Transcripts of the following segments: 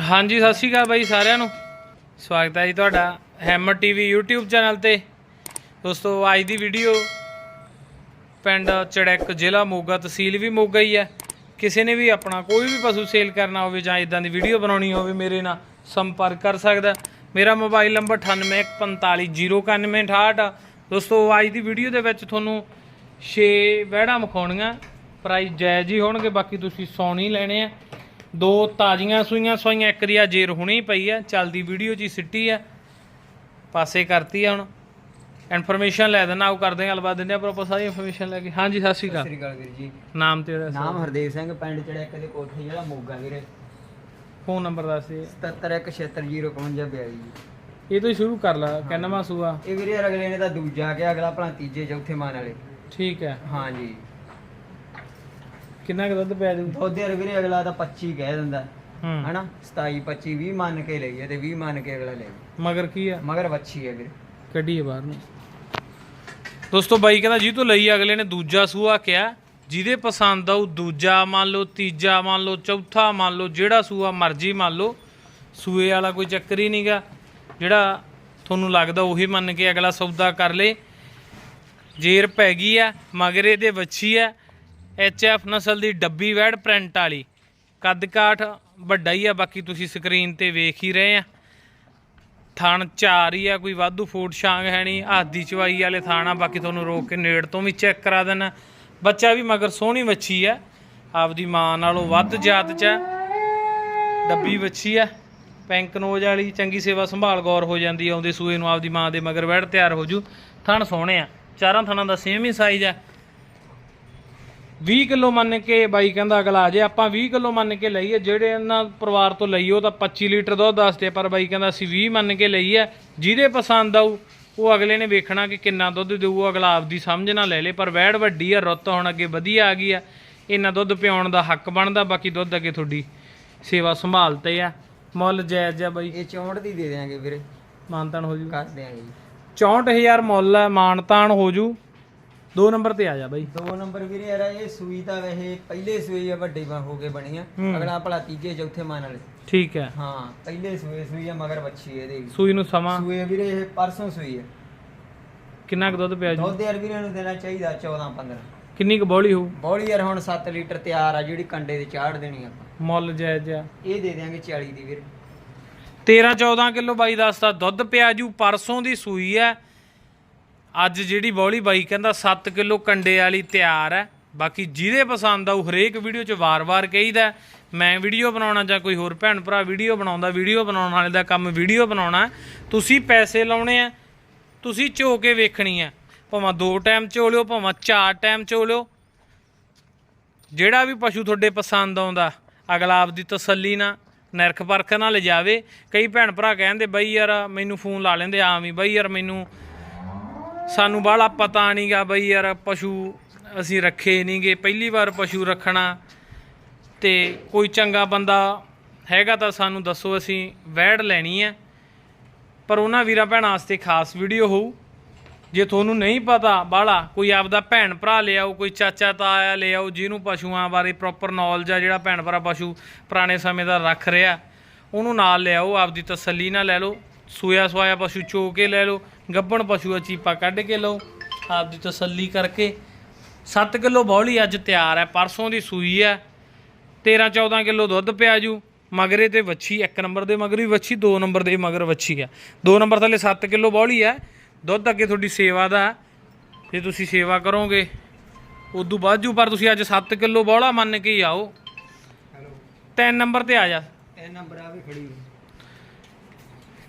ਹਾਂਜੀ, ਸਤਿ ਸ਼੍ਰੀ ਅਕਾਲ ਬਾਈ ਸਾਰਿਆਂ ਨੂੰ। ਸਵਾਗਤ ਹੈ ਜੀ ਤੁਹਾਡਾ ਹੈਮਰ ਟੀਵੀ YouTube ਚੈਨਲ ਤੇ। ਦੋਸਤੋ, ਅੱਜ ਦੀ ਵੀਡੀਓ ਪਿੰਡ ਚੜੈਕ ਜ਼ਿਲ੍ਹਾ ਮੋਗਾ ਤਹਿਸੀਲ ਵੀ ਮੋਗਾ ਹੀ ਹੈ। ਕਿਸੇ ਨੇ ਵੀ ਆਪਣਾ ਕੋਈ ਵੀ ਪਸ਼ੂ ਸੇਲ ਕਰਨਾ ਹੋਵੇ ਜਾਂ ਇਦਾਂ ਦੀ ਵੀਡੀਓ ਬਣਾਉਣੀ ਹੋਵੇ, ਮੇਰੇ ਨਾਲ ਸੰਪਰਕ ਕਰ ਸਕਦਾ ਮੇਰਾ ਮੋਬਾਈਲ ਨੰਬਰ 9815409168 ਦੋਸਤੋ, ਅੱਜ ਦੀ ਵੀਡੀਓ ਦੇ ਵਿੱਚ ਤੁਹਾਨੂੰ 6 ਵਹਿੜਾਂ ਮਖਾਉਣੀਆਂ ਪ੍ਰਾਈਸ ਜਾਇਜ਼ ਹੀ ਹੋਣਗੇ, ਬਾਕੀ ਤੁਸੀਂ ਸੌਣੀ ਲੈਣੇ ਆ। ਦੋ ਤਾਜ਼ੀਆਂ ਸੂਈਆਂ ਸੋਈਆਂ ਇੱਕ ਦੀ ਆ ਜੇਰ ਹੁਣੀ ਪਈ ਆ ਚੱਲਦੀ ਵੀਡੀਓ ਹੀ ਸਿੱਟੀ ਆ। ਪਾਸੇ ਕਰਤੀ ਆ ਹੁਣ। ਇਨਫੋਰਮੇਸ਼ਨ ਲੈ ਦੇਣਾ ਉਹ ਕਰਦੇ ਆ ਗੱਲਬਾਤ ਦਿੰਦੇ ਆ ਪਰ ਆਪਾਂ ਸਾਰੀ ਇਨਫੋਰਮੇਸ਼ਨ ਲੈ ਕੇ। ਹਾਂਜੀ ਸਤਿ ਸ਼੍ਰੀ ਸਤਿ ਅਕਾਲ ਸ੍ਰੀ ਅਕਾਲ ਵੀਰ ਜੀ। ਨਾਮ ਤੇਰਾ ਨਾਮ ਹਰਦੇਵ ਸਿੰਘ ਪਿੰਡ ਚੜੈਕ ਦੇ ਕੋਠੇ ਜਿਹੜਾ ਮੋਗਾ ਵੀਰੇ। ਫੋਨ ਨੰਬਰ ਦੱਸ ਦੇ। 77163052 ਜੀ ਇਹ ਤੋਂ ਹੀ ਸ਼ੁਰੂ ਕਰ ਲਾ ਕਿੰਨਵਾਂ ਸੂਆ ਇਹ ਵੀਰੇ ਅਗਲੇ ਨੇ ਤਾਂ ਦੂਜਾ ਕਿਹਾ ਅਗਲਾ ਭਲਾ ਤੀਜੇ ਚੌਥੇ ਮਾਨ ਵਾਲੇ। ਠੀਕ ਹੈ। ਹਾਂ ਜੀ ਕਿੰਨਾ ਕੁ ਦੁੱਧ ਪੈ ਜੂ ਉਹਦੇ ਯਾਰ ਵੀਰੇ ਅਗਲਾ ਤਾਂ 25 ਕਹਿ ਦਿੰਦਾ। ਹੂੰ। ਹਨਾ? 27 25 20 ਮੰਨ ਕੇ ਲਈਏ ਤੇ 20 ਮੰਨ ਕੇ ਅਗਲਾ ਲੈ ਗਿਆ। ਮਗਰ ਕੀ ਆ? ਮਗਰ ਵੱਛੀ ਹੈ ਵੀਰੇ। ਕੱਢੀਏ ਬਾਹਰ ਨੂੰ। ਦੋਸਤੋ ਬਾਈ ਕਹਿੰਦਾ ਜੀ ਤੋਂ ਲਈ ਅਗਲੇ ਨੇ ਦੂਜਾ ਸੂਆ ਕਿਹਾ। ਜਿਹਦੇ ਪਸੰਦ ਆਊ ਦੂਜਾ ਮੰਨ ਲਓ ਤੀਜਾ ਮੰਨ ਲਓ ਚੌਥਾ ਮੰਨ ਲਓ ਜਿਹੜਾ ਸੂਆ ਮਰਜ਼ੀ ਮੰਨ ਲਓ। ਸੂਏ ਵਾਲਾ ਕੋਈ ਚੱਕਰ ਹੀ ਨਹੀਂਗਾ ਜਿਹੜਾ ਤੁਹਾਨੂੰ ਲੱਗਦਾ ਉਹੀ ਮੰਨ ਕੇ ਅਗਲਾ ਸੌਦਾ ਕਰ ਲੇ। ਜੇਰ ਪੈ ਗਈ ਆ ਮਗਰ ਇਹਦੇ ਵੱਛੀ ਆ। ਐਚ ਐਫ ਨਸਲ ਦੀ ਡੱਬੀ ਵੈੜ ਪ੍ਰਿੰਟ ਵਾਲੀ। ਕੱਦ ਕਾਠ ਵੱਡਾ ਹੀ ਆ, ਬਾਕੀ ਤੁਸੀਂ ਸਕਰੀਨ ਤੇ ਵੇਖ ਹੀ ਰਹੇ ਆ। ਥਣ ਚਾਰ ਹੀ ਆ, ਕੋਈ ਵਾਧੂ ਫੂਟ ਛਾਂਗ ਹੈ ਨਹੀਂ। ਆਦੀ ਚਵਾਈ ਵਾਲੇ ਥਾਣਾ, ਬਾਕੀ ਤੁਹਾਨੂੰ ਰੋਕ ਕੇ ਨੇੜ ਤੋਂ ਵੀ ਚੈੱਕ ਕਰਾ ਦੇਣਾ। ਬੱਚਾ ਵੀ ਮਗਰ ਸੋਹਣੀ ਵੱਛੀ ਆ। ਆਪਦੀ ਮਾਂ ਨਾਲੋਂ ਵੱਧ ਜਾਤ ਚ ਆ। ਡੱਬੀ ਵੱਛੀ ਆ। ਪੈਂਕ ਨੋਜ ਵਾਲੀ ਚੰਗੀ ਸੇਵਾ ਸੰਭਾਲ ਗੌਰ ਹੋ ਜਾਂਦੀ ਆ। ਆਉਂਦੇ ਸੂਏ ਨੂੰ ਆਪਦੀ ਮਾਂ ਦੇ ਮਗਰ ਵੜ ਤਿਆਰ ਹੋ ਜੂ। ਥਣ ਸੋਹਣੇ ਆ। ਚਾਰਾਂ ਥਣਾਂ ਦਾ ਸੇਮ ਹੀ ਸਾਈਜ਼ ਆ। 20 ਕਿਲੋ ਮੰਨ ਕੇ ਬਾਈ ਕਹਿੰਦਾ ਅਗਲਾ ਜੇ ਆਪਾਂ 20 ਕਿਲੋ ਮੰਨ ਕੇ ਲਈਏ ਜਿਹੜੇ ਇਹਨਾਂ ਪਰਿਵਾਰ ਤੋਂ ਉਹ ਤਾਂ 25 ਲੀਟਰ ਦੁੱਧ ਦੱਸਦੇ ਪਰ ਬਾਈ ਕਹਿੰਦਾ ਅਸੀਂ 20 ਮੰਨ ਕੇ ਲਈਏ ਜਿਹਦੇ ਪਸੰਦ ਆਊ ਉਹ ਅਗਲੇ ਨੇ ਵੇਖਣਾ ਕਿ ਕਿੰਨਾ ਦੁੱਧ ਦੇਊ ਅਗਲਾ ਆਪਦੀ ਸਮਝ ਨਾਲ ਲੈ ਲੇ ਪਰ ਵੈੜ ਵੱਡੀ ਆ ਰੁੱਤ ਹੁਣ ਅੱਗੇ ਵਧੀਆ ਆ ਗਈ ਆ ਇਹਨਾਂ ਦੁੱਧ ਪਿਆਉਣ ਦਾ ਹੱਕ ਬਣਦਾ ਬਾਕੀ ਦੁੱਧ ਅੱਗੇ ਤੁਹਾਡੀ ਸੇਵਾ ਸੰਭਾਲ ਤੇ ਆ। ਮੁੱਲ ਜਾਇਜ਼ ਆ ਬਾਈ। ਇਹ 64 ਦੀ ਦੇ ਦਿਆਂਗੇ ਵੀਰੇ। ਮਾਨਤਾਨ ਹੋ ਜੂ। ਕਰ ਦਿਆਂਗੇ ਜੀ। 64000 ਮੁੱਲ ਹੈ ਮਾਨਤਾਨ ਹੋ ਜੂ। ਦੋ ਨੰਬਰ ਤੇ ਆ ਜਾ ਬਾਈ। ਦੋ ਨੰਬਰ ਵੀਰੇ ਯਾਰ ਇਹ ਸੂਈ ਤਾਂ ਵੈਸੇ ਪਹਿਲੇ ਸੂਈ ਆ ਵੱਡੀ ਬਾ ਹੋ ਕੇ ਬਣੀ ਆ। ਹੂੰ। ਅਗਲਾ ਭਲਾ ਤੀਜੇ ਚੌਥੇ ਮਾਨ ਵਾਲੇ। ਠੀਕ ਹੈ। ਹਾਂ ਪਹਿਲੇ ਸੂਏ ਸੂਈ ਆ ਮਗਰ ਵੱਛੀ ਇਹਦੇ। ਸੂਈ ਨੂੰ ਸਮਾਂ। ਸੂਏ ਵੀਰੇ ਇਹ ਪਰਸੋਂ ਸੂਈ ਆ। ਕਿੰਨਾ ਕੁ ਦੁੱਧ ਪਿਆ ਜੂ? ਦੁੱਧ ਯਾਰ ਵੀਰੇ ਨੂੰ ਦੇਣਾ ਚਾਹੀਦਾ 14 15 ਕਿੰਨੀ ਕੁ ਬੌਲੀ ਹੋਊ? ਬੋਲੀ ਯਾਰ ਹੁਣ 7 ਲੀਟਰ ਤਿਆਰ ਆ ਜਿਹੜੀ ਕੰਡੇ ਦੇ ਚਾੜ ਦੇਣੀ ਆਪਾਂ। ਮੁੱਲ ਜਾਇਜ਼ ਆ। ਇਹ ਦੇ ਦਿਆਂਗੇ 40 ਦੀ ਵੀਰੇ। 13 14 ਕਿਲੋ ਬਾਈ ਦੱਸਦਾ ਦੁੱਧ ਪਿਆ ਜੂ ਪਰਸੋਂ ਦੀ ਸੂਈ ਐ ਅੱਜ ਜਿਹੜੀ ਬੌਲੀ ਬਾਈ ਕਹਿੰਦਾ 7 ਕਿਲੋ ਕੰਡੇ ਵਾਲੀ ਤਿਆਰ ਹੈ, ਬਾਕੀ ਜਿਹਦੇ ਪਸੰਦ ਆਊ ਹਰੇਕ ਵੀਡੀਓ 'ਚ ਵਾਰ-ਵਾਰ ਕਹੀਦਾ ਮੈਂ ਵੀਡੀਓ ਬਣਾਉਣਾ ਜਾਂ ਕੋਈ ਹੋਰ ਭੈਣ ਭਰਾ ਵੀਡੀਓ ਬਣਾਉਂਦਾ, ਵੀਡੀਓ ਬਣਾਉਣ ਵਾਲੇ ਦਾ ਕੰਮ ਵੀਡੀਓ ਬਣਾਉਣਾ ਤੁਸੀਂ ਪੈਸੇ ਲਾਉਣੇ ਆ ਤੁਸੀਂ ਝੋ ਕੇ ਵੇਖਣੀ ਆ ਭਾਵੇਂ ਦੋ ਟਾਈਮ ਝੋ ਲਿਓ ਭਾਵੇਂ ਚਾਰ ਟਾਈਮ ਝੋ ਲਿਓ ਜਿਹੜਾ ਵੀ ਪਸ਼ੂ ਤੁਹਾਡੇ ਪਸੰਦ ਆਉਂਦਾ, ਅਗਲਾ ਆਪ ਦੀ ਤਸੱਲੀ ਨਾਲ ਨਿਰਖ ਪਰਖ ਨਾਲ ਲਿਜਾਵੇ, ਕਈ ਭੈਣ ਭਰਾ ਕਹਿੰਦੇ, ਬਈ ਯਾਰ ਮੈਨੂੰ ਫੋਨ ਲਾ ਲੈਂਦੇ ਆ ਵੀ ਬਈ ਯਾਰ ਮੈਨੂੰ ਸਾਨੂੰ ਬਾਹਲਾ ਪਤਾ ਨਹੀਂਗਾ ਬਈ ਯਾਰ ਪਸ਼ੂ ਅਸੀਂ ਰੱਖੇ ਨਹੀਂਗੇ, ਪਹਿਲੀ ਵਾਰ ਪਸ਼ੂ ਰੱਖਣਾ ਤੇ ਕੋਈ ਚੰਗਾ ਬੰਦਾ ਹੈਗਾ ਤਾਂ ਸਾਨੂੰ ਦੱਸੋ, ਅਸੀਂ ਵੈੜ ਲੈਣੀ ਹੈ। ਪਰ ਉਹਨਾਂ ਵੀਰਾਂ ਭੈਣਾਂ ਵਾਸਤੇ ਖਾਸ ਵੀਡੀਓ ਹੋਊ, ਜੇ ਤੁਹਾਨੂੰ ਨਹੀਂ ਪਤਾ ਬਾਹਲਾ, ਕੋਈ ਆਪਦਾ ਭੈਣ ਭਰਾ ਲਿਆਓ ਕੋਈ ਚਾਚਾ ਤਾਇਆ ਆਓ, ਜਿਹਨੂੰ ਪਸ਼ੂਆਂ ਬਾਰੇ ਪ੍ਰੋਪਰ ਨੌਲੇਜ ਆ, ਜਿਹੜਾ ਭੈਣ ਭਰਾ ਪਸ਼ੂ ਪੁਰਾਣੇ ਸਮੇਂ ਦਾ ਰੱਖ ਰਿਹਾ, ਉਹਨੂੰ ਨਾਲ ਲਿਆਓ ਆਪਦੀ ਤਸੱਲੀ ਨਾਲ ਲੈ ਲਓ। ਸੂਇਆ ਸਵਾਇਆ ਪਸ਼ੂ ਚੋ ਕੇ ਲੈ ਲਓ ਗੱਬਣ ਪਸ਼ੂ ਆ ਚੀਪਾ ਕੱਢ ਕੇ ਲਓ ਆਪਦੀ ਤਸੱਲੀ ਕਰਕੇ। 7 ਕਿਲੋ ਬੌਲੀ ਅੱਜ ਤਿਆਰ ਹੈ ਪਰਸੋਂ ਦੀ ਸੂਈ ਹੈ। 13 14 ਕਿਲੋ ਦੁੱਧ ਪਿਆ ਜੂ ਮਗਰੇ ਤੇ ਵੱਛੀ ਇੱਕ ਨੰਬਰ ਦੇ ਮਗਰ ਵੀ ਵੱਛੀ ਦੋ ਨੰਬਰ ਦੇ ਮਗਰ ਵੱਛੀ ਆ। ਦੋ ਨੰਬਰ ਥੱਲੇ 7 ਕਿਲੋ ਬੌਲੀ ਹੈ ਦੁੱਧ ਅੱਗੇ ਤੁਹਾਡੀ ਸੇਵਾ ਦਾ ਜੇ ਤੁਸੀਂ ਸੇਵਾ ਕਰੋਗੇ ਉਦੋਂ ਬਾਅਦ ਜੂ ਪਰ ਤੁਸੀਂ ਅੱਜ 7 ਕਿਲੋ ਬੌਲਾ ਮੰਨ ਕੇ ਹੀ ਆਓ। ਤਿੰਨ ਨੰਬਰ ਤੇ ਆ ਜਾ। ਇਹ ਨੰਬਰ ਆ ਵੀ ਖੜੀ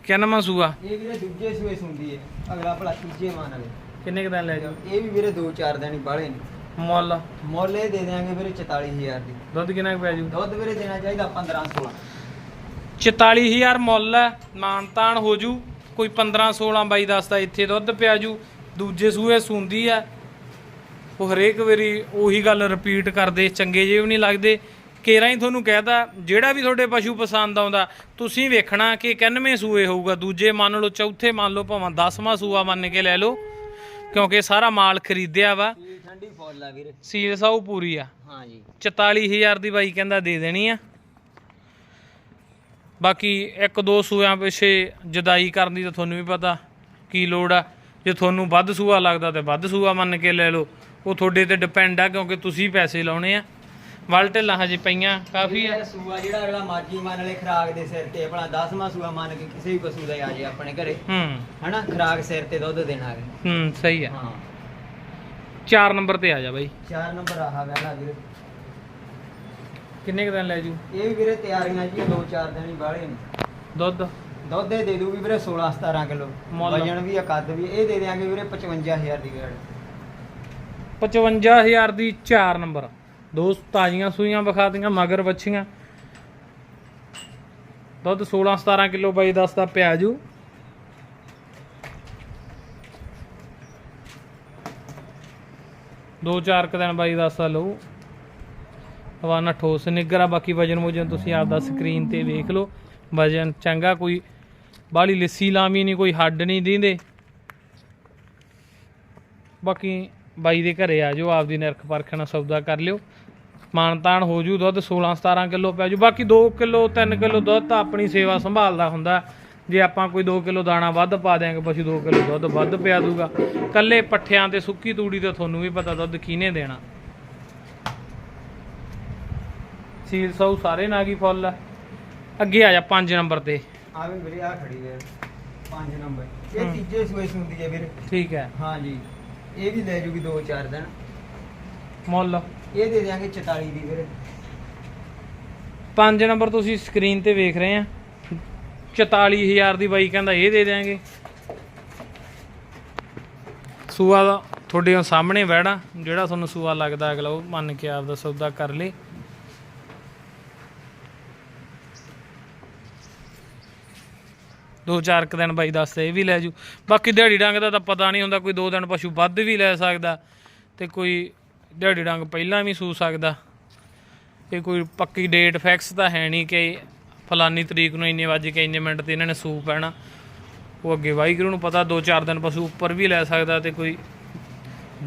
ਕਿਆ ਨਵਾਂ ਸੂਆ? ਇਹ ਵੀਰੇ ਦੂਜੇ ਸੂਏ ਸੁੰਦੀ ਹੈ ਅਗਲਾ ਭਲਾ ਤੀਜੇ ਮਾਨ ਵਾਲੇ। ਕਿੰਨੇ ਕੁ ਦਿਨ ਲੈ ਜਾਓ? ਇਹ ਵੀ ਵੀਰੇ 2-4 ਦਿਨ ਹੀ ਬਾਹਲੇ ਨੇ। ਮੁੱਲ? ਮੁੱਲ ਇਹ ਦੇ ਦਿਆਂਗੇ ਵੀਰੇ 44000 ਦੀ। ਦੁੱਧ ਕਿੰਨਾ ਕੁ ਪੈ ਜੂ? ਦੁੱਧ ਵੀਰੇ ਦੇਣਾ ਚਾਹੀਦਾ 15 16 44000 ਮੁੱਲ ਹੈ ਮਾਨਤਾਨ ਹੋ ਜੂ। ਕੋਈ 15 16 ਬਾਈ ਦੱਸਦਾ ਇੱਥੇ ਦੁੱਧ ਪਿਆ ਜੂ। ਦੂਜੇ ਸੂਏ ਸੁੰਦੀ ਆ ਉਹ ਹਰੇਕ ਵਾਰੀ ਉਹੀ ਗੱਲ ਰਿਪੀਟ ਕਰਦੇ ਚੰਗੇ ਜੇ ਵੀ ਨਹੀਂ ਲੱਗਦੇ। ਕੇਰਾਂ ਹੀ ਤੁਹਾਨੂੰ ਕਹਿਦਾ ਜਿਹੜਾ ਵੀ ਤੁਹਾਡੇ ਪਸ਼ੂ ਪਸੰਦ ਆਉਂਦਾ, ਤੁਸੀਂ ਵੇਖਣਾ ਕਿ ਕਿੰਨਵੇਂ ਸੂਏ ਹੋਊਗਾ। ਦੂਜੇ ਮੰਨ ਲਓ, ਚੌਥੇ ਮੰਨ ਲਓ, ਭਾਵੇਂ 10ਵਾਂ ਸੂਆ ਮੰਨ ਕੇ ਲੈ ਲਓ, ਕਿਉਂਕਿ ਸਾਰਾ ਮਾਲ ਖਰੀਦਿਆ ਵਾ। ਠੰਡੀ ਫੁੱਲ ਆ ਵੀਰੇ ਸੀਲ ਸਾਊ ਪੂਰੀ ਆ। ਹਾਂ ਜੀ 44000 ਦੀ ਬਾਈ ਕਹਿੰਦਾ ਦੇ ਦੇਣੀ ਆ। ਬਾਕੀ ਇੱਕ ਦੋ ਸੂਆਂ ਪਿੱਛੇ ਜਦਾਈ ਕਰਨ ਦੀ ਤਾਂ ਤੁਹਾਨੂੰ ਵੀ ਪਤਾ ਕੀ ਲੋੜ ਆ। ਜੇ ਤੁਹਾਨੂੰ ਵੱਧ ਸੂਆ ਲੱਗਦਾ ਤੇ ਵੱਧ ਸੂਆ ਮੰਨ ਕੇ ਲੈ ਲਓ। ਉਹ ਤੁਹਾਡੇ ਤੇ ਡਿਪੈਂਡ ਆ, ਕਿਉਂਕਿ ਤੁਸੀਂ ਪੈਸੇ ਲਾਉਣੇ ਆ। ਵੱਲ ਢਿੱਲਾਂ ਹਜੇ ਪਈਆਂ ਕਾਫੀ ਆ। ਸੂਆ ਜਿਹੜਾ ਅਗਲਾ ਮਾਜੀ ਮੰਨ ਲੈ ਖਰਾਕ ਦੇ ਸਿਰ ਤੇ ਆਪਣਾ 10ਵਾਂ ਸੂਆ ਮੰਨ ਕੇ ਕਿਸੇ ਵੀ ਪਸ਼ੂ ਦਾ ਆ ਜੇ ਆਪਣੇ ਘਰੇ। ਹੂੰ। ਹਨਾ ਖਰਾਕ ਸਿਰ ਤੇ ਦੁੱਧ ਦੇਣਾ ਹੈ ਹੂੰ ਸਹੀ ਆ। ਹਾਂ। 4 ਨੰਬਰ ਤੇ ਆ ਜਾ ਬਾਈ। ਚਾਰ ਨੰਬਰ ਆਹਾ ਵੈਲਾ ਵੀਰੇ। ਕਿੰਨੇ ਕੁ ਦਿਨ ਲੈ ਜੂ? ਇਹ ਵੀ ਵੀਰੇ ਤਿਆਰੀਆਂ ਜੀ ਦੋ ਚਾਰ ਦਿਨ ਹੀ ਬਾਹਲੇ ਨੇ। ਦੁੱਧ? ਦੁੱਧ ਇਹ ਦੇ ਦੂਗੀ ਵੀਰੇ 16 17 ਕਿਲੋ? ਵਜਨ ਵੀ ਆ ਕੱਦ ਵੀ ਇਹ ਦੇ ਦਿਆਂਗੇ ਵੀਰੇ 55000 ਦੀ ਗੇੜ 55000 ਦੀ 4 ਨੰਬਰ। ਦੋ ਤਾਜ਼ੀਆਂ ਸੂਈਆਂ ਵਿਖਾਤੀਆਂ ਮਗਰ ਵੱਛੀਆਂ। ਦੁੱਧ 16 17 ਕਿਲੋ ਬਾਈ ਦੱਸ ਦਾ ਪਿਆ ਜੂ। ਦੋ ਚਾਰ ਕੁ ਦਿਨ ਬਾਈ ਦੱਸਦਾ ਲਊ। ਹਵਾਨਾ ਠੋਸ ਨਿੱਗਰ ਆ, ਬਾਕੀ ਵਜਨ ਮੁਜਨ ਤੁਸੀਂ ਆਪਦਾ ਸਕਰੀਨ ਤੇ ਵੇਖ ਲਓ। ਵਜਨ ਚੰਗਾ, ਕੋਈ ਬਾਹਲੀ ਲਿੱਸੀ ਲਾਮੀ ਨਹੀਂ, ਕੋਈ ਹੱਡ ਨਹੀਂ ਦਿੰਦੇ। ਬਾਕੀ ਬਾਈ ਦੇ ਘਰੇ ਆ ਜਾਓ ਆਪਦੀ ਨਿਰਖ ਪਰਖ ਨਾਲ ਸੌਦਾ ਕਰ ਲਿਓ। ਮਾਨਤਾਨ ਹੋ ਜੂ ਦੁੱਧ 16 17 ਕਿਲੋ ਪੈ ਜੂ ਬਾਕੀ 2 ਕਿਲੋ 3 ਕਿਲੋ ਦੁੱਧ ਤਾਂ ਆਪਣੀ ਸੇਵਾ ਸੰਭਾਲਦਾ ਹੁੰਦਾ। ਜੇ ਆਪਾਂ ਕੋਈ 2 ਕਿਲੋ ਦਾਣਾ ਵੱਧ ਪਾ ਦਿਆਂਗੇ ਪਸ਼ੂ 2 ਕਿਲੋ ਦੁੱਧ ਵੱਧ ਪਿਆ ਦੂਗਾ। ਕੱਲੇ ਪੱਠਿਆਂ ਤੇ ਸੁੱਕੀ ਤੂੜੀ ਤੇ ਤੁਹਾਨੂੰ ਵੀ ਪਤਾ ਦੁੱਧ ਕਿਹਨੇ ਦੇਣਾ। ਸੀਲ ਸੌ ਸਾਰੇ ਨਾਗੀ ਫੁੱਲ ਅੱਗੇ ਆ ਜਾ 5 ਨੰਬਰ ਤੇ। ਆ ਵੀ ਵੀਰੇ ਆ ਖੜੀ ਹੈ 5 ਨੰਬਰ। ਇਹ। ਤੀਜੇ ਸੂਏ ਸੁੰਦੀ ਹੈ ਵੀਰੇ। ਠੀਕ ਹੈ। ਹਾਂ ਜੀ ਇਹ ਵੀ ਲੈ ਜੂਗੀ ਦੋ ਚਾਰ ਦਿਨ। ਮੁੱਲ। ਇਹ ਦੇ ਦਿਆਂਗੇ 44 ਦੀ ਵੀਰੇ 5 ਨੰਬਰ ਤੁਸੀਂ ਸਕਰੀਨ ਤੇ ਵੇਖ ਰਹੇ ਆ। 44000 ਦੀ ਬਾਈ ਕਹਿੰਦਾ ਇਹ ਦੇ ਦਿਆਂਗੇ। ਸੂਆ ਦਾ ਤੁਹਾਡੇ ਸਾਹਮਣੇ ਵਹਿਣਾ ਜਿਹੜਾ ਤੁਹਾਨੂੰ ਸੂਆ ਲੱਗਦਾ ਅਗਲਾ, ਉਹ ਮੰਨ ਕੇ ਆਪਦਾ ਸੌਦਾ ਕਰ ਲੇ। ਦੋ ਚਾਰ ਕੁ ਦਿਨ ਬਾਈ ਦੱਸਦੇ ਇਹ ਵੀ ਲੈ ਜੂ। ਬਾਕੀ ਦਿਹਾੜੀ ਡੰਗ ਦਾ ਤਾਂ ਪਤਾ ਨਹੀਂ ਹੁੰਦਾ, ਕੋਈ ਦੋ ਦਿਨ ਪਸ਼ੂ ਵੱਧ ਵੀ ਲੈ ਸਕਦਾ ਤੇ ਕੋਈ ਦਿਹਾੜੀ ਡੰਗ ਪਹਿਲਾਂ ਵੀ ਸੂ ਸਕਦਾ। ਇਹ ਕੋਈ ਪੱਕੀ ਡੇਟ ਫਿਕਸ ਤਾਂ ਹੈ ਨਹੀਂ ਕਿ ਫਲਾਨੀ ਤਰੀਕ ਨੂੰ ਇੰਨੇ ਵਜੇ ਕੇ ਇੰਨੇ ਮਿੰਟ ਤੇ ਇਹਨਾਂ ਨੇ ਸੂ ਪੈਣਾ। ਉਹ ਅੱਗੇ ਵਾਹਿਗੁਰੂ ਨੂੰ ਪਤਾ ਦੋ ਚਾਰ ਦਿਨ ਪਸ਼ੂ ਉੱਪਰ ਵੀ ਲੈ ਸਕਦਾ ਤੇ ਕੋਈ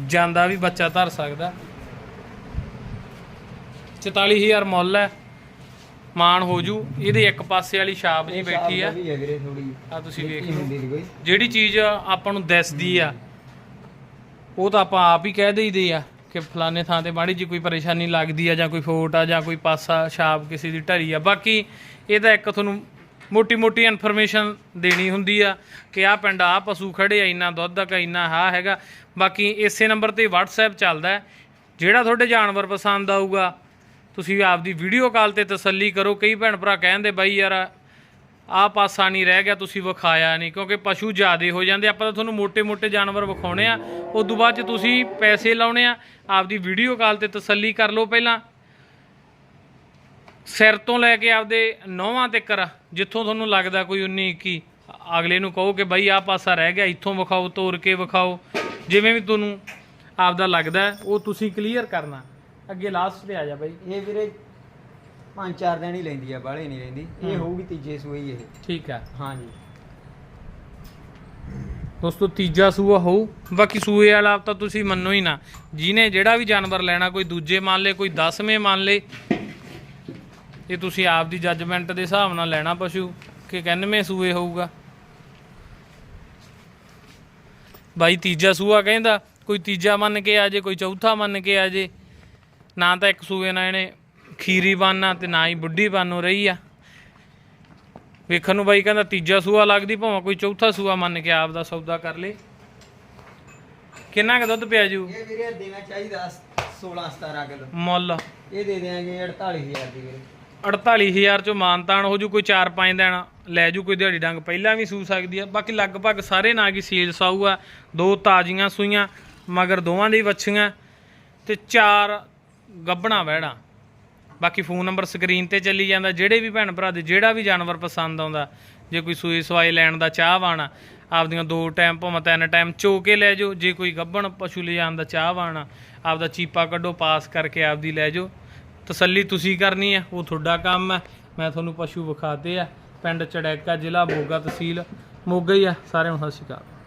ਜਾਂਦਾ ਵੀ ਬੱਚਾ ਧਰ ਸਕਦਾ। 44000 ਮੁੱਲ ਹੈ ਮਾਨ ਹੋ ਜੂ। ਇਹਦੇ ਇੱਕ ਪਾਸੇ ਵਾਲੀ ਛਾਪ ਜੀ ਬੈਠੀ ਆ। ਆ ਤੁਸੀਂ ਵੇਖ ਜਿਹੜੀ ਚੀਜ਼ ਆਪਾਂ ਨੂੰ ਦਿਸਦੀ ਆ ਉਹ ਤਾਂ ਆਪਾਂ ਆਪ ਹੀ ਕਹਿ ਦੇਈਦੇ ਆ। ਕਿ ਫਲਾਣੇ ਥਾਂ ਤੇ ਮਾੜੀ ਜੀ ਕੋਈ ਪਰੇਸ਼ਾਨੀ ਲੱਗਦੀ ਆ ਜਾਂ ਕੋਈ ਫੋਟ ਆ ਜਾਂ ਕੋਈ ਪਾਸਾ ਛਾਪ ਕਿਸੇ ਦੀ ਢਰੀ ਆ। ਬਾਕੀ ਇਹ ਤਾਂ ਇੱਕ ਤੁਹਾਨੂੰ ਮੋਟੀ ਮੋਟੀ ਇਨਫੋਰਮੇਸ਼ਨ ਦੇਣੀ ਹੁੰਦੀ ਆ ਕਿ ਆਹ ਪਿੰਡ ਆ ਪਸ਼ੂ ਖੜੇ ਆ, ਇੰਨਾ ਦੁੱਧ ਦਾ ਇੰਨਾ ਹਾ ਹੈਗਾ। ਬਾਕੀ ਇਸੇ ਨੰਬਰ ਤੇ WhatsApp ਚੱਲਦਾ ਜਿਹੜਾ ਤੁਹਾਡੇ ਜਾਨਵਰ ਪਸੰਦ ਆਊਗਾ, ਤੁਸੀਂ ਆਪਦੀ ਵੀਡੀਓ ਕਾਲ ਤੇ ਤਸੱਲੀ ਕਰੋ। ਕਈ ਭੈਣ ਭਰਾ ਕਹਿੰਦੇ, ਬਾਈ ਯਾਰ ਆ ਪਾਸਾ ਨਹੀਂ ਰਹਿ ਗਿਆ, ਤੁਸੀਂ ਵਿਖਾਇਆ ਨਹੀਂ, ਕਿਉਂਕਿ ਪਸ਼ੂ ਜ਼ਿਆਦੇ ਹੋ ਜਾਂਦੇ, ਆਪਾਂ ਤਾਂ ਤੁਹਾਨੂੰ ਮੋٹے-ਮੋٹے ਜਾਨਵਰ ਵਿਖਾਉਣੇ ਆ। ਉਸ ਤੋਂ ਬਾਅਦ ਚ ਤੁਸੀਂ ਪੈਸੇ ਲਾਉਣੇ ਆ, ਆਪਦੀ ਵੀਡੀਓ ਕਾਲ ਤੇ ਤਸੱਲੀ ਕਰ ਲਓ ਪਹਿਲਾਂ। ਸਿਰ ਤੋਂ ਲੈ ਕੇ ਆਪਦੇ ਨੌਵਾਂ ਤੱਕ, ਜਿੱਥੋਂ ਤੁਹਾਨੂੰ ਲੱਗਦਾ ਕੋਈ ਉਨੀ 21 ਅਗਲੇ ਨੂੰ ਕਹੋ ਕਿ ਬਾਈ ਆ ਪਾਸਾ ਰਹਿ ਗਿਆ, ਇੱਥੋਂ ਵਿਖਾਓ, ਤੋਰ ਕੇ ਵਿਖਾਓ। ਜਿਵੇਂ ਵੀ ਤੁਹਾਨੂੰ ਆਪਦਾ ਲੱਗਦਾ, ਉਹ ਤੁਸੀਂ ਕਲੀਅਰ ਕਰਨਾ। ਅੱਗੇ ਲਾਸਟ ਤੇ ਆ ਜਾ ਭਾਈ ਇਹ ਵੀਰੇ ਪੰਜ ਚਾਰ ਦਿਨ ਹੀ ਲੈਂਦੀ ਆ ਬਾਹਲੇ ਨਹੀਂ ਲੈਂਦੀ। ਇਹ ਹੂੰ। ਹੋਊਗੀ ਤੀਜੇ ਸੂਏ ਹੀ ਇਹ। ਠੀਕ ਹੈ ਹਾਂ ਜੀ ਦੋਸਤੋ ਤੀਜਾ ਸੂਆ ਹੋਊ। ਬਾਕੀ ਸੂਏ ਵਾਲਾ ਤਾਂ ਤੁਸੀਂ ਮੰਨੋ ਹੀ ਨਾ। ਜਿਹਨੇ ਜਿਹੜਾ ਵੀ ਜਾਨਵਰ ਲੈਣਾ ਕੋਈ ਦੂਜੇ ਮੰਨ ਲੇ ਕੋਈ 10ਵੇਂ ਮੰਨ ਲੇ ਇਹ ਤੁਸੀਂ ਆਪ ਦੀ ਜੱਜਮੈਂਟ ਦੇ ਹਿਸਾਬ ਨਾਲ ਲੈਣਾ ਪਸ਼ੂ ਕਿ 91 ਸੂਏ ਹੋਊਗਾ। ਬਾਈ ਤੀਜਾ ਸੂਆ ਕਹਿੰਦਾ ਕੋਈ ਤੀਜਾ ਮੰਨ ਕੇ ਆ ਜੇ ਕੋਈ ਚੌਥਾ ਮੰਨ ਕੇ ਆ ਜੇ ਨਾ ਤਾਂ ਇੱਕ ਸੂਏ ਨਾਲ ਇਹਨੇ ਖੀਰੀ ਬਾਨਾ ਤੇ ਨਾ ਹੀ ਬੁੱਢੀ ਬਾਨੋ ਰਹੀ ਆ। ਵੇਖਣ ਨੂੰ ਬਾਈ ਕਹਿੰਦਾ ਤੀਜਾ ਸੂਆ ਲੱਗਦੀ ਭਾਵੇਂ ਕੋਈ ਚੌਥਾ ਸੂਆ ਮੰਨ ਕੇ ਆਪ ਦਾ ਸੌਦਾ ਕਰ ਲੇ। ਕਿੰਨਾ ਕੁ ਦੁੱਧ ਪਿਆ ਜੂ? ਇਹ ਵੀਰੇ ਦੇਣਾ ਚਾਹੀਦਾ 16 17 ਕਿਲੋ। ਮੁੱਲ। ਇਹ ਦੇ ਦਿਆਂਗੇ 48000 ਦੀ ਵੀਰੇ। 48000 ਚੋਂ ਮਾਨਤਾਨ ਹੋ ਜੂ ਕੋਈ 4-5 ਦਿਨ ਲੈ ਜੂ ਕੋਈ ਦਿਹਾੜੀ ਡੰਗ ਪਹਿਲਾਂ ਵੀ ਸੂ ਸਕਦੀ ਆ। ਬਾਕੀ ਲਗਭਗ ਸਾਰੇ ਨਾਂ ਕੀ ਸੇਲ ਸਾਊ ਆ ਦੋ ਤਾਜ਼ੀਆਂ ਸੂਈਆਂ ਮਗਰ ਦੋਵਾਂ ਦੀ ਵੱਛੀਆਂ ਤੇ ਚਾਰ ਗੱਬਣਾ ਵਹਿੜਾ ਬਾਕੀ ਫੋਨ ਨੰਬਰ ਸਕਰੀਨ ਤੇ ਚੱਲੀ ਜਾਂਦਾ, ਜਿਹੜੇ ਵੀ ਭੈਣ ਭਰਾ ਦੇ, ਜਿਹੜਾ ਵੀ ਜਾਨਵਰ ਪਸੰਦ ਆਉਂਦਾ, ਜੇ ਕੋਈ ਸੂਈ ਸਵਾਈ ਲੈਣ ਦਾ ਚਾਹਵਾਨ ਆ ਆਪਦੀਆਂ ਦੋ ਟਾਈਮ ਭਾਵੇਂ ਤਿੰਨ ਟਾਈਮ ਚੋ ਕੇ ਲੈ ਜਾਓ, ਜੇ ਕੋਈ ਗੱਭਣ ਪਸ਼ੂ ਲਿਜਾਣ ਦਾ ਚਾਹਵਾਨ ਆ ਆਪਦਾ ਚੀਪਾ ਕੱਢੋ, ਪਾਸ ਕਰਕੇ ਆਪਦੀ ਲੈ ਜਾਓ। ਤਸੱਲੀ ਤੁਸੀਂ ਕਰਨੀ ਆ, ਉਹ ਤੁਹਾਡਾ ਕੰਮ ਹੈ ਮੈਂ ਤੁਹਾਨੂੰ ਪਸ਼ੂ ਵਿਖਾਤੇ ਆ, ਪਿੰਡ ਚੜੈਕਾ ਜ਼ਿਲ੍ਹਾ ਮੋਗਾ ਤਹਿਸੀਲ, ਮੋਗਾ ਹੀ ਆ, ਸਾਰਿਆਂ ਨੂੰ ਸਤਿ ਸ਼੍ਰੀ ਅਕਾਲ।